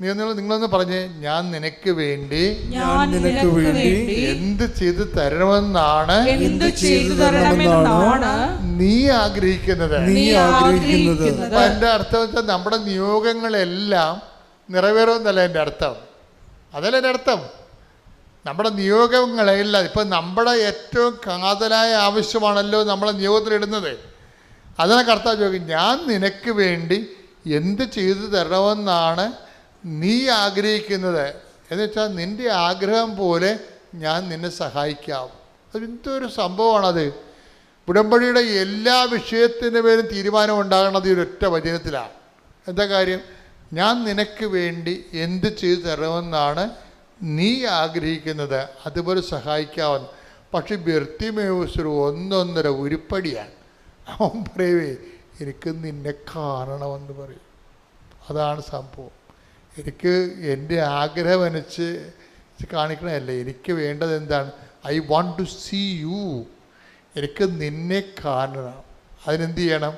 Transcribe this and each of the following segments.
നിങ്ങൾ നിങ്ങളൊന്ന് പറഞ്ഞേ ഞാൻ നിനക്ക് വേണ്ടി ഞാൻ നിനക്ക് വേണ്ടി എന്ത് ചെയ്തു തരണമെന്നാണ് എന്ത് ചെയ്തു തരണമെന്നാണ് നീ ആഗ്രഹിക്കുന്നത്. നീ ആഗ്രഹിക്കുന്നത്. അപ്പൊ എന്റെ അർത്ഥം വെച്ചാൽ നമ്മുടെ നിയോഗങ്ങളെല്ലാം നിറവേറുമെന്നല്ല എന്റെ അർത്ഥം. അതല്ല എന്റെ അർത്ഥം. നമ്മുടെ നിയോഗങ്ങളെല്ലാം ഇപ്പം നമ്മുടെ ഏറ്റവും കാതലായ ആവശ്യമാണല്ലോ നമ്മളെ നിയോഗത്തിലിടുന്നത് അതിനെ കർത്താവ് ചോദിക്കും ഞാൻ നിനക്ക് വേണ്ടി എന്ത് ചെയ്തു തരണമെന്നാണ് നീ ആഗ്രഹിക്കുന്നത് എന്ന് വെച്ചാൽ നിന്റെ ആഗ്രഹം പോലെ ഞാൻ നിന്നെ സഹായിക്കാം. അത് എന്തൊരു സംഭവമാണത്. ഉടമ്പടിയുടെ എല്ലാ വിഷയത്തിന്റെ പേരും തീരുമാനം ഉണ്ടാകുന്നത് ഈ ഒരൊറ്റ വചനത്തിലാണ് എന്താ കാര്യം? ഞാൻ നിനക്ക് വേണ്ടി എന്ത് ചെയ്തു തരണമെന്നാണ് നീ ആഗ്രഹിക്കുന്നത്. അതുപോലെ സഹായിക്കാവുന്ന പക്ഷെ ബെർത്തിമേവസ് ഒരു ഒന്നൊന്നര ഉരുപ്പടിയാണ്. അവൻ പറയുവേ എനിക്ക് നിന്നെ കാണണമെന്ന് പറയും. അതാണ് സംഭവം. എനിക്ക് എന്റെ ആഗ്രഹം അനുസരിച്ച് കാണിക്കണമല്ല എനിക്ക് വേണ്ടത് എന്താണ്? I want to see you എനിക്ക് നിന്നെ കാണണം. അതിനെന്ത് ചെയ്യണം?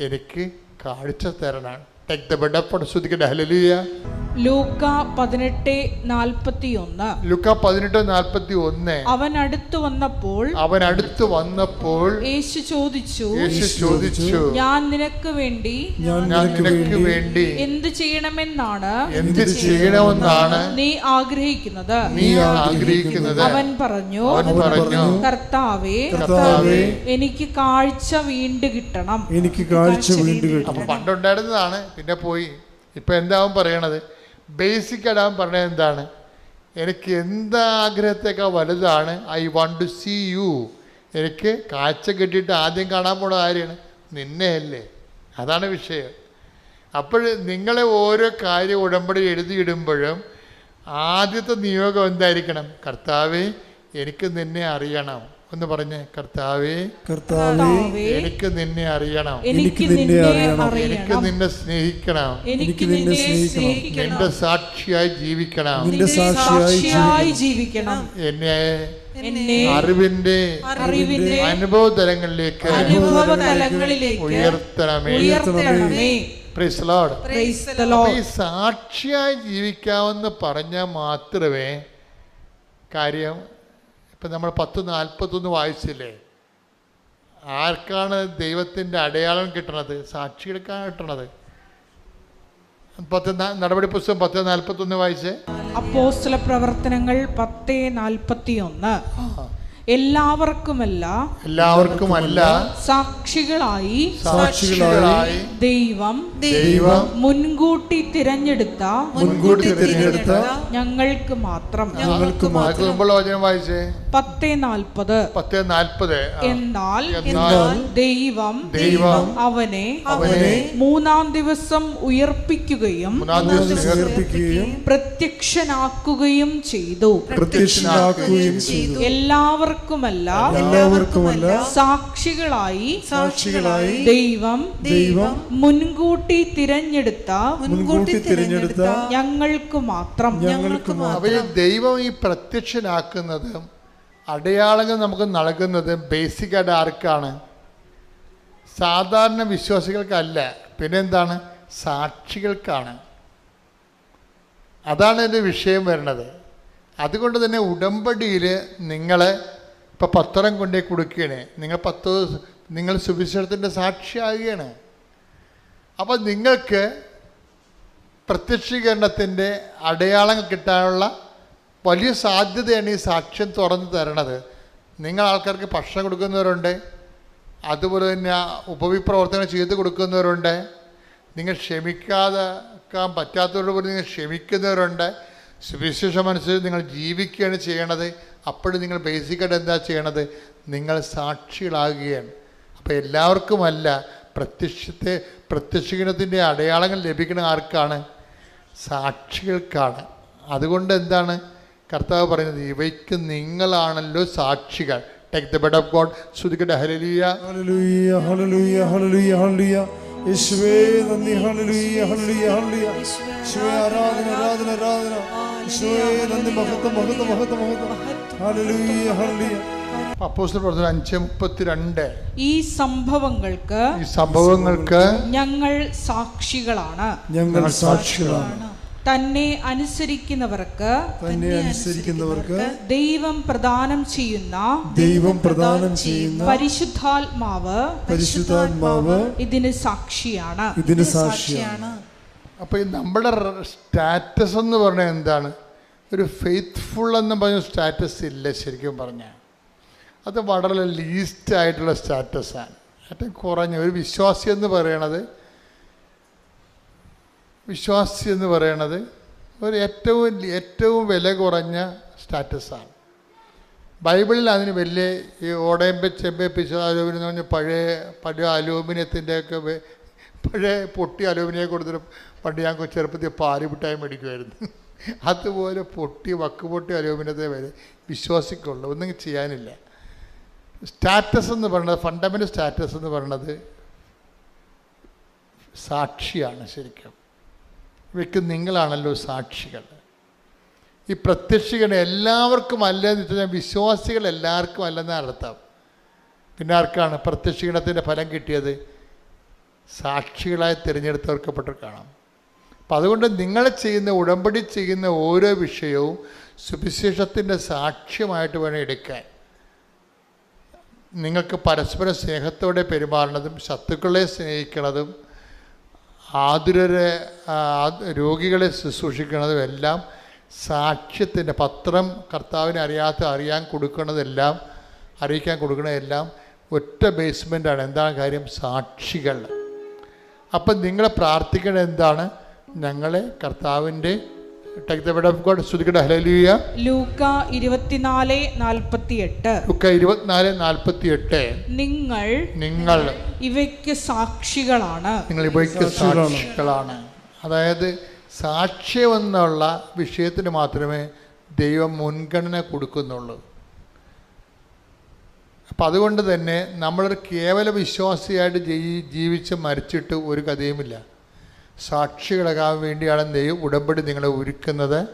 എനിക്ക് കാഴ്ച തരണം. ടെക് ദ ബെഡപ്പ് ശ്രദ്ധിക്കട്ടെ ഹലലിയ ലൂക്ക പതിനെട്ട് നാൽപ്പത്തിയൊന്ന്. ലുക്ക പതിനെട്ട് നാൽപ്പത്തി ഒന്ന് അവൻ അടുത്തു വന്നപ്പോൾ അവൻ അടുത്ത് വന്നപ്പോൾ യേശു ചോദിച്ചു യേശു ചോദിച്ചു ഞാൻ നിനക്ക് വേണ്ടി ഞാൻ ഞാൻ നിനക്ക് വേണ്ടി എന്ത് ചെയ്യണമെന്നാണ് എന്ത് ചെയ്യണമെന്നാണ് നീ ആഗ്രഹിക്കുന്നത്? നീ ആഗ്രഹിക്കുന്നത്. അവൻ പറഞ്ഞു അവൻ പറഞ്ഞു കർത്താവേ കർത്താവേ എനിക്ക് കാഴ്ച വീണ്ടു കിട്ടണം. എനിക്ക് കാഴ്ച വീണ്ടും കിട്ടണം. അപ്പം പണ്ടുണ്ടായിരുന്നതാണ് പിന്നെ പോയി. ഇപ്പൊ എന്താവും പറയണത്? ബേസിക് ആയിട്ട് പറഞ്ഞത് എന്താണ്? എനിക്ക് എന്ത് ആഗ്രഹത്തേക്കാൾ വലുതാണ് I want to see you എനിക്ക് കാഴ്ച കിട്ടിയിട്ട് ആദ്യം കാണാൻ പോണ ആരെയാണ് നിന്നെയല്ലേ? അതാണ് വിഷയം. അപ്പോൾ നിങ്ങളെ ഓരോ കാര്യം ഉടമ്പടി എഴുതിയിടുമ്പോഴും ആദ്യത്തെ നിയോഗം എന്തായിരിക്കണം? കർത്താവേ എനിക്ക് നിന്നെ അറിയണം. എന്ന് പറഞ്ഞേ കർത്താവേ കർത്താവേ എനിക്ക് നിന്നെ അറിയണം. എനിക്ക് നിന്നെ അറിയണം. എനിക്ക് നിന്നെ സ്നേഹിക്കണം. എനിക്ക് നിന്നെ സ്നേഹിക്കണം. നിന്റെ സാക്ഷിയായി ജീവിക്കണം. നിന്റെ സാക്ഷിയായി ജീവിക്കണം. എന്നെ എന്നെ അറിവിന്റെ അറിവിന്റെ അനുഭവ തലങ്ങളിലേക്ക് ഉയർത്തണമേ. ഈ സാക്ഷിയായി ജീവിക്കാമെന്ന് പറഞ്ഞാൽ മാത്രമേ കാര്യം ഇപ്പം നമ്മൾ പത്ത് നാൽപ്പത്തൊന്ന് വായിച്ചില്ലേ? ആർക്കാണ് ദൈവത്തിന്റെ അടയാളം കിട്ടണത്? സാക്ഷികൾക്കാണ് കിട്ടണത്. പത്ത് നടപടി പുസ്തകം പത്ത് നാൽപ്പത്തൊന്ന് വായിച്ചേ? അപ്പോസ്തല പ്രവർത്തനങ്ങൾ പത്ത് നാൽപ്പത്തിയൊന്ന്. എല്ലാവർക്കുമല്ല എല്ലാവർക്കുമല്ല സാക്ഷികളായി സാക്ഷികളായി ദൈവം ദൈവം മുൻകൂട്ടി തിരഞ്ഞെടുത്ത മുൻകൂട്ടി തിരഞ്ഞെടുത്ത ഞങ്ങൾക്ക് മാത്രം. ഞങ്ങൾക്ക് മാത്രം. വായിച്ചേ? പത്ത് നാൽപ്പത് പത്ത് നാൽപ്പത് എന്നാൽ എന്നാൽ ദൈവം ദൈവം അവനെ അവനെ മൂന്നാം ദിവസം ഉയർപ്പിക്കുകയും പ്രത്യക്ഷനാക്കുകയും ചെയ്തു. പ്രത്യക്ഷനാക്കുകയും ചെയ്തു. എല്ലാവർക്കുമല്ല എല്ലാവർക്കുമല്ല സാക്ഷികളായി സാക്ഷികളായി ദൈവം ദൈവം മുൻകൂട്ടി തിരഞ്ഞെടുത്ത മുൻകൂട്ടി തിരഞ്ഞെടുത്ത ഞങ്ങൾക്ക് മാത്രം. ഞങ്ങൾക്ക് മാത്രം. ദൈവം ഈ പ്രത്യക്ഷനാക്കുന്നതും അടയാളങ്ങൾ നമുക്ക് നൽകുന്നത് ബേസിക്കായിട്ട് ആർക്കാണ്? സാധാരണ വിശ്വാസികൾക്കല്ല. പിന്നെന്താണ്? സാക്ഷികൾക്കാണ്. അതാണ് എന്റെ വിഷയം വരുന്നത്. അതുകൊണ്ട് തന്നെ ഉടമ്പടിയിൽ നിങ്ങൾ ഇപ്പോൾ പത്രം കൊണ്ടേ കൊടുക്കുകയാണ്. നിങ്ങൾ പത്ത് നിങ്ങൾ സുവിശേഷത്തിന്റെ സാക്ഷിയാകുകയാണ്. അപ്പോൾ നിങ്ങൾക്ക് പ്രത്യക്ഷീകരണത്തിന്റെ അടയാളം കിട്ടാനുള്ള വലിയ സാധ്യതയാണ് ഈ സാക്ഷ്യം തുറന്നു തരണത്. നിങ്ങൾ ആൾക്കാർക്ക് ഭക്ഷണം കൊടുക്കുന്നവരുണ്ട്. അതുപോലെ തന്നെ ഉപവിപ്രവർത്തനം ചെയ്ത് കൊടുക്കുന്നവരുണ്ട്. നിങ്ങൾ ക്ഷമിക്കാതെ പറ്റാത്തവരോട് പോലും നിങ്ങൾ ക്ഷമിക്കുന്നവരുണ്ട്. സുവിശേഷം അനുസരിച്ച് നിങ്ങൾ ജീവിക്കുകയാണ് ചെയ്യണത്. അപ്പോഴും നിങ്ങൾ ബേസിക്കായിട്ട് എന്താ ചെയ്യണത്? നിങ്ങൾ സാക്ഷികളാകുകയാണ്. അപ്പോൾ എല്ലാവർക്കുമല്ല പ്രത്യക്ഷത്തെ പ്രത്യക്ഷീകരണത്തിന്റെ അടയാളങ്ങൾ ലഭിക്കുന്ന ആർക്കാണ്? സാക്ഷികൾക്കാണ്. അതുകൊണ്ട് എന്താണ്? കർത്താവ് പറയുന്നത് ഇവയ്ക്ക് നിങ്ങളാണല്ലോ സാക്ഷികൾ. Take the bed of God ശ്രുതിക്കട്ടെ hallelujah hallelujah hallelujah hallelujah hallelujah. യേശുവേ നന്ദി. Hallelujah hallelujah hallelujah. യേശുവേ ആരാധന ആരാധന ആരാധന. യേശുവേ നന്ദി. മഹത്വം മഹത്വം മഹത്വം മഹത്വം. ഹലലുയ ഈ സംഭവങ്ങൾക്ക് ഈ സംഭവങ്ങൾക്ക് ഞങ്ങൾ സാക്ഷികളാണ്. ഞങ്ങൾ സാക്ഷികളാണ്. തന്നെ അനുസരിക്കുന്നവർക്ക് തന്നെ അനുസരിക്കുന്നവർക്ക് ദൈവം പ്രദാനം ചെയ്യുന്ന ദൈവം പ്രദാനം ചെയ്യുന്ന പരിശുദ്ധാത്മാവ് പരിശുദ്ധാത്മാവ് ഇതിന് സാക്ഷിയാണ്. ഇതിന് സാക്ഷിയാണ്. അപ്പൊ നമ്മുടെ സ്റ്റാറ്റസ് എന്ന് പറഞ്ഞാൽ എന്താണ്? ഒരു ഫെയ്ത്ത്ഫുൾ എന്ന് പറഞ്ഞ സ്റ്റാറ്റസ് ഇല്ല ശരിക്കും പറഞ്ഞാൽ അത് വളരെ ലീസ്റ്റ് ആയിട്ടുള്ള സ്റ്റാറ്റസാണ് ഏറ്റവും കുറഞ്ഞ ഒരു വിശ്വാസി എന്ന് പറയണത് വിശ്വാസി എന്ന് പറയണത് ഒരു ഏറ്റവും ഏറ്റവും വില കുറഞ്ഞ സ്റ്റാറ്റസാണ് ബൈബിളിൽ അതിന് വലിയ ഈ ഓടയമ്പ ചെമ്പ പിശാലോമിനം എന്ന് പറഞ്ഞ പഴയ പഴയ അലൂമിനിയത്തിന്റെ ഒക്കെ പഴയ പൊട്ടി അലൂമിനിയം കൊടുത്തിട്ട് പണ്ട് ഞാൻ ചെറുപ്പത്തിൽ പാൽ മിഠായി മേടിക്കുമായിരുന്നു. അതുപോലെ പൊട്ടി വക്ക് പൊട്ടി അലൂമിനിയത്തെ വരെ വിശ്വാസിക്കുള്ളൂ. ഒന്നും ചെയ്യാനില്ല. സ്റ്റാറ്റസ് എന്ന് പറയുന്നത് ഫണ്ടമെന്റൽ സ്റ്റാറ്റസ് എന്ന് പറയുന്നത് സാക്ഷിയാണ് ശരിക്കും. ഇവയ്ക്ക് നിങ്ങളാണല്ലോ സാക്ഷികൾ. ഈ പ്രത്യക്ഷികളെ എല്ലാവർക്കും അല്ല അല്ലെന്ന് വെച്ചാൽ വിശ്വാസികൾ എല്ലാവർക്കും അല്ലെന്നാണ് അർത്ഥം. പിന്നെ ആർക്കാണ് പ്രത്യക്ഷീകരണത്തിന്റെ ഫലം കിട്ടിയത്? സാക്ഷികളായി തിരഞ്ഞെടുത്തവർക്കപ്പെട്ട് കാണാം. അപ്പം അതുകൊണ്ട് നിങ്ങൾ ചെയ്യുന്ന ഉടമ്പടി ചെയ്യുന്ന ഓരോ വിഷയവും സുവിശേഷത്തിന്റെ സാക്ഷ്യമായിട്ട് വേണം എടുക്കാൻ. നിങ്ങൾക്ക് പരസ്പര സ്നേഹത്തോടെ പെരുമാറുന്നതും ശത്രുക്കളെ സ്നേഹിക്കുന്നതും ആതുരരെ രോഗികളെ ശുശ്രൂഷിക്കുന്നതും എല്ലാം സാക്ഷ്യത്തിന്റെ പത്രം കർത്താവിനെ അറിയാത്ത അറിയാൻ കൊടുക്കുന്നതെല്ലാം അറിയിക്കാൻ കൊടുക്കുന്നതെല്ലാം ഒറ്റ ബേസ്മെന്റാണ്. എന്താണ് കാര്യം? സാക്ഷികൾ. അപ്പം നിങ്ങളെ പ്രാർത്ഥിക്കേണ്ടത് എന്താണ്? ഞങ്ങളെ കർത്താവിന്റെ ടേക്ക് ദ ഓഫ് ഗോഡ് ശ്രുതിക്കട്ടെ ഹല്ലേലൂയ ലൂക്ക ഇരുപത്തിനാല് നാൽപ്പത്തിയെട്ട്. ഒക്കെ ഇരുപത്തിനാല് നാൽപ്പത്തി നിങ്ങൾ നിങ്ങൾ ഇവയ്ക്ക് സാക്ഷികളാണ്. നിങ്ങൾ ഇവയ്ക്ക് സാക്ഷികളാണ്. അതായത് സാക്ഷ്യം എന്നുള്ള വിഷയത്തിന് മാത്രമേ ദൈവം മുൻഗണന കൊടുക്കുന്നുള്ളൂ. അപ്പം അതുകൊണ്ട് തന്നെ നമ്മളൊരു കേവല വിശ്വാസിയായിട്ട് ജീവി ജീവിച്ച് മരിച്ചിട്ട് ഒരു കഥയുമില്ല. സാക്ഷികളാകാൻ വേണ്ടിയാണ് ദൈവം ഉടമ്പടി നിങ്ങളെ ഒരുക്കുന്നത്.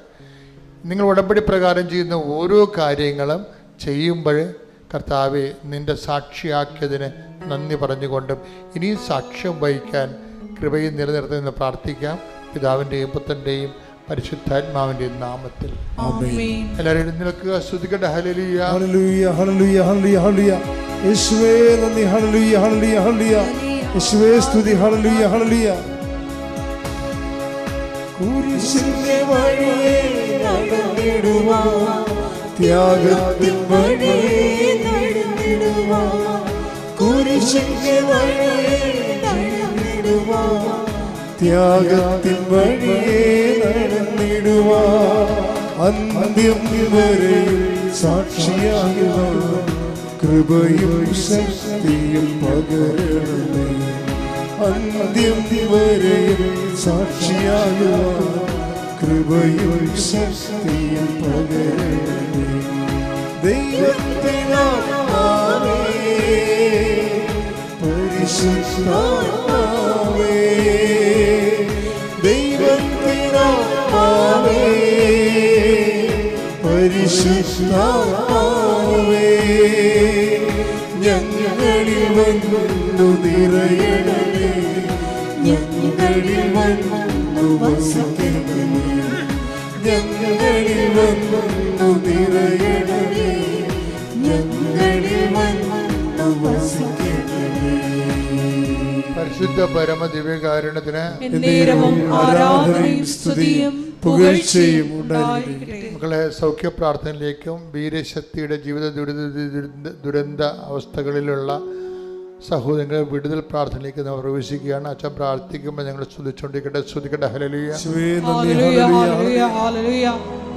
നിങ്ങൾ ഉടമ്പടി പ്രകാരം ചെയ്യുന്ന ഓരോ കാര്യങ്ങളും ചെയ്യുമ്പോൾ കർത്താവെ നിന്റെ സാക്ഷിയാക്കിയതിന് നന്ദി പറഞ്ഞുകൊണ്ടും ഇനിയും സാക്ഷ്യം വഹിക്കാൻ കൃപയും നിലനിർത്തുമെന്ന് പ്രാർത്ഥിക്കാം. പിതാവിന്റെയും പുത്രന്റെയും പരിശുദ്ധാത്മാവിന്റെയും നാമത്തിൽ. ആമേൻ. എല്ലാവരും എഴുന്നേൽക്കുക ശ്രുതിക്കട്ടെ hallelujah hallelujah hallelujah hallelujah hallelujah. യേശുവേ നന്ദി. Hallelujah hallelujah hallelujah. യേശുവേ സ്തുതി. Hallelujah hallelujah. കുരിശിന്റെ നടന്നിടുവാ ത്യാഗത്തിൻ നടന്നിടുവാ. നടന്നിടുവാ ത്യാഗത്തിൻ വഴിയെ നടന്നിടുവാ. അന്ത്യം വരെയും സാക്ഷിയാകുന്ന കൃപയും ശക്തിയും പകരണമേ. അന്ത്യം വരെ സാക്ഷിയാകുവാൻ കൃപയും ശക്തിയും പകരണമേ. ദൈവത്തിനാമേ പരിശുദ്ധാത്മാവേ. ദൈവത്തിനാമേ പരിശുദ്ധാത്മാവേ. ഞങ്ങളിൽ വന്നു നിറയണമേ. ഞങ്ങളിൽ വന്നു വസിക്കണമേ. ഞങ്ങളിൽ വന്നു നിറയണമേ. ഞങ്ങളിൽ വന്നു വസിക്കണമേ. പരിശുദ്ധ പരമ ദിവ്യകാരണത്തിന് ആരാധനയും സ്തുതിയും. പുകഴ്ചയും മക്കളെ സൗഖ്യ പ്രാർത്ഥനയിലേക്കും വീരശക്തിയുടെ ജീവിത ദുരിത ദുരന്ത ദുരന്ത അവസ്ഥകളിലുള്ള സഹോദരങ്ങളെ വിടുതൽ പ്രാർത്ഥനയിലേക്ക് നമ്മൾ പ്രവേശിക്കുകയാണ്. അച്ഛൻ പ്രാർത്ഥിക്കുമ്പോൾ ഞങ്ങൾ ശ്രദ്ധിച്ചോണ്ടിരിക്കട്ടെ സ്തുതിക്കട്ടെ. ഹലലിയ കർത്താവിന്റെ ഹല്ലേലൂയ ഹല്ലേലൂയ. Hallelujah hallelujah.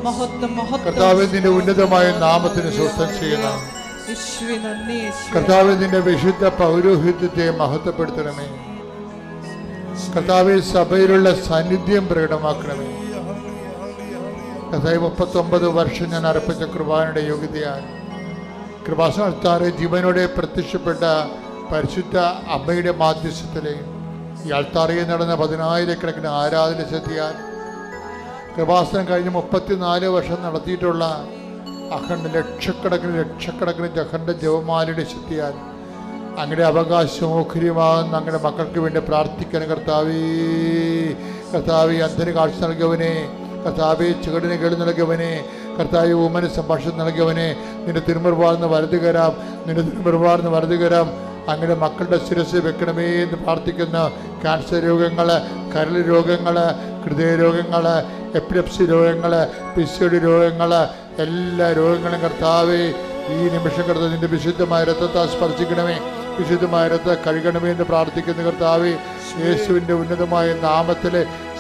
മഹത്വം മഹത്വം. കർത്താവ് നിന്റെ ഉന്നതമായ നാമത്തിന് സ്വസ്ഥം ചെയ്യണം കർത്താവിന്റെ നന്ദി കർത്താവ് നിന്റെ വിശുദ്ധ പൗരോഹിത്യത്തെ മഹത്വപ്പെടുത്തണമേ. കർത്താവ് സഭയിലുള്ള സാന്നിധ്യം പ്രകടമാക്കണമേ. കർത്താവ് മുപ്പത്തൊമ്പത് വർഷം ഞാൻ അർപ്പിച്ച കൃപാനയുടെ യോഗ്യതയാണ്. കൃപാസനത്താറ് ജീവനോടെ പ്രത്യക്ഷപ്പെട്ട പരിശുദ്ധ അമ്മയുടെ മാധ്യസ്ഥത്തിലെ ഈ അൾത്താറിയിൽ നടന്ന പതിനായിരക്കണക്കിന് ആരാധന ശ്രദ്ധിയാൽ കൃപാസനം കഴിഞ്ഞ് മുപ്പത്തിനാല് വർഷം നടത്തിയിട്ടുള്ള അഖണ്ഡ ലക്ഷക്കണക്കിന് ലക്ഷക്കണക്കിന് അഖണ്ഡ ജവമാലയുടെ ശക്തിയാൽ അങ്ങയുടെ അവകാശമോഹര്യമാകുന്ന അങ്ങയുടെ മക്കൾക്ക് വേണ്ടി പ്രാർത്ഥിക്കാൻ കർത്താവേ കർത്താവ് അന്ധന് കാഴ്ച നൽകിയവനെ കർത്താവ് ചുകടിനെ കേളി നൽകിയവനെ കർത്താവ് ഉമ്മന് സംഭാഷണം നൽകിയവനെ നിന്റെ തിരുമുറുപാർന്ന് വരതുകരാം നിന്റെ തിരുമുറുപാർന്ന് വരതുകരാം അങ്ങനെ മക്കളുടെ ശിരസ് വെക്കണമേ എന്ന് പ്രാർത്ഥിക്കുന്ന ക്യാൻസർ രോഗങ്ങൾ കരൾ രോഗങ്ങൾ ഹൃദയ രോഗങ്ങൾ എപ്പിലെപ്സി രോഗങ്ങൾ പിസിയോടി രോഗങ്ങൾ എല്ലാ രോഗങ്ങളും കർത്താവേ ഈ നിമിഷം കർത്താവ് നിന്റെ വിശുദ്ധമായ രക്തത്താൽ സ്പർശിക്കണമേ. വിശുദ്ധമായ രക്ത കഴുകണമേ എന്ന് പ്രാർത്ഥിക്കുന്ന കർത്താവേ യേശുവിന്റെ ഉന്നതമായ നാമത്തിൽ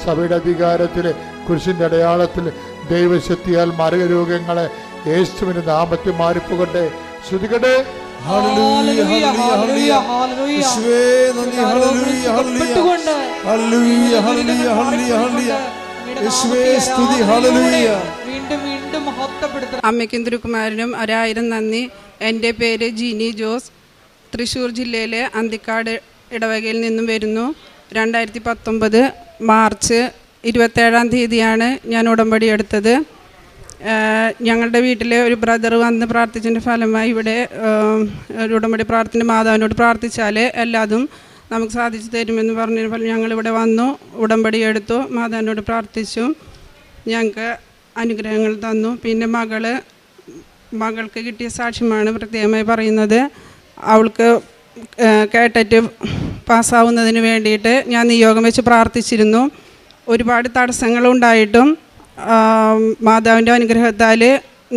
സഭയുടെ അധികാരത്തിൽ കുരിശിന്റെ അടയാളത്തിൽ ദൈവശക്തിയാൽ മരകരോഗങ്ങളെ യേശുവിന്റെ നാമത്തിൽ മാറിപ്പോകട്ടെ ശ്രുതികട്ടെ hallelujah, hallelujah, hallelujah, hallelujah, hallelujah. നന്ദി ഹല്ലേലൂയ, ഹല്ലേലൂയ. സുഖപ്പെട്ടുകൊണ്ട് ഹല്ലേലൂയ, ഹല്ലേലൂയ, ഹല്ലേലൂയ, ഹല്ലേലൂയ. അങ്ങയുടെ യേശുവേ നാമത്തെ സ്തുതി ഹല്ലേലൂയ. വീണ്ടും വീണ്ടും മഹത്വപ്പെടുത്തണം അമ്മയ്ക്കും തിരുക്കുമാരനും ഒരായിരം നന്ദി എന്റെ പേര് ജിനി ജോസ് തൃശ്ശൂർ ജില്ലയിലെ അന്തിക്കാട് ഇടവകയിൽ നിന്നും വരുന്നു രണ്ടായിരത്തി പത്തൊമ്പത് മാർച്ച് ഇരുപത്തേഴാം തീയതിയാണ് ഞാൻ ഉടമ്പടി എടുത്തത്. ഞങ്ങളുടെ വീട്ടിലെ ഒരു ബ്രദർ വന്ന് പ്രാർത്ഥിച്ചതിന്റെ ഫലമായി ഇവിടെ ഒരു ഉടമ്പടി പ്രാർത്ഥന മാതാവിനോട് പ്രാർത്ഥിച്ചാൽ എല്ലാതും നമുക്ക് സാധിച്ചു തരുമെന്ന് പറഞ്ഞതിന് ഫലം ഞങ്ങളിവിടെ വന്നു ഉടമ്പടി എടുത്തു മാതാവിനോട് പ്രാർത്ഥിച്ചു. ഞങ്ങൾക്ക് അനുഗ്രഹങ്ങൾ തന്നു. പിന്നെ മകൾ മകൾക്ക് കിട്ടിയ സാക്ഷ്യമാണ് പ്രത്യേകമായി പറയുന്നത്. അവൾക്ക് കേട്ടറ്റ് പാസ്സാവുന്നതിന് വേണ്ടിയിട്ട് ഞാൻ നിയോഗം വെച്ച് പ്രാർത്ഥിച്ചിരുന്നു. ഒരുപാട് തടസ്സങ്ങളുണ്ടായിട്ടും മാതാവിന്റെ അനുഗ്രഹത്താൽ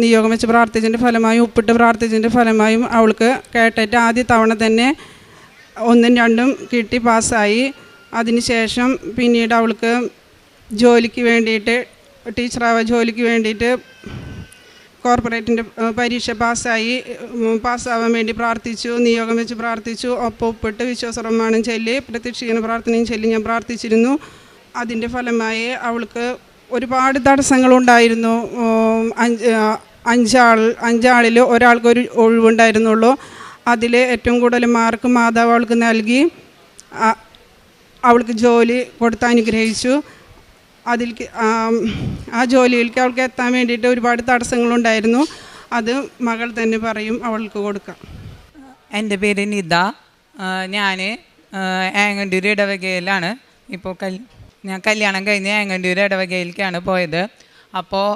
നിയോഗം വെച്ച് പ്രാർത്ഥിച്ചതിന്റെ ഫലമായും ഉപ്പിട്ട് പ്രാർത്ഥിച്ചതിന്റെ ഫലമായും അവൾക്ക് കേട്ടിട്ട് ആദ്യ തവണ തന്നെ ഒന്നും രണ്ടും കിട്ടി പാസ്സായി. അതിനുശേഷം പിന്നീട് അവൾക്ക് ജോലിക്ക് വേണ്ടിയിട്ട് ടീച്ചറാവ ജോലിക്ക് വേണ്ടിയിട്ട് കോർപ്പറേറ്റിന്റെ പരീക്ഷ പാസ്സായി. പാസ്സാവാൻ വേണ്ടി പ്രാർത്ഥിച്ചു നിയോഗം വെച്ച് പ്രാർത്ഥിച്ചു. ഒപ്പം ഉപ്പിട്ട് വിശ്വാസ പ്രമാണം ചൊല്ലി പ്രത്യക്ഷീകരണ പ്രാർത്ഥനയും ചൊല്ലി ഞാൻ പ്രാർത്ഥിച്ചിരുന്നു. അതിന്റെ ഫലമായി അവൾക്ക് ഒരുപാട് തടസ്സങ്ങളുണ്ടായിരുന്നു. അഞ്ച് അഞ്ചാൾ അഞ്ചാളിൽ ഒരാൾക്ക് ഒരു ഒഴിവുണ്ടായിരുന്നുള്ളൂ. അതിൽ ഏറ്റവും കൂടുതൽ മാർക്ക് മാതാവ് അവൾക്ക് നൽകി. അവൾക്ക് ജോലി കൊടുത്ത് അനുഗ്രഹിച്ചു. അതിൽ ആ ജോലിയിലേക്ക് അവൾക്ക് എത്താൻ വേണ്ടിയിട്ട് ഒരുപാട് തടസ്സങ്ങളുണ്ടായിരുന്നു. അത് മകൾ തന്നെ പറയും അവൾക്ക് കൊടുക്കാം. എന്റെ പേര് നിത. ഞാൻ ആങ്ങണ്ടൂർ ഇടവകയിലാണ്. ഇപ്പോൾ കൽ ഞാൻ കല്യാണം കഴിഞ്ഞ് ഏങ്ങണ്ടിയൂർ ഇടവകയിലേക്കാണ് പോയത്. അപ്പോൾ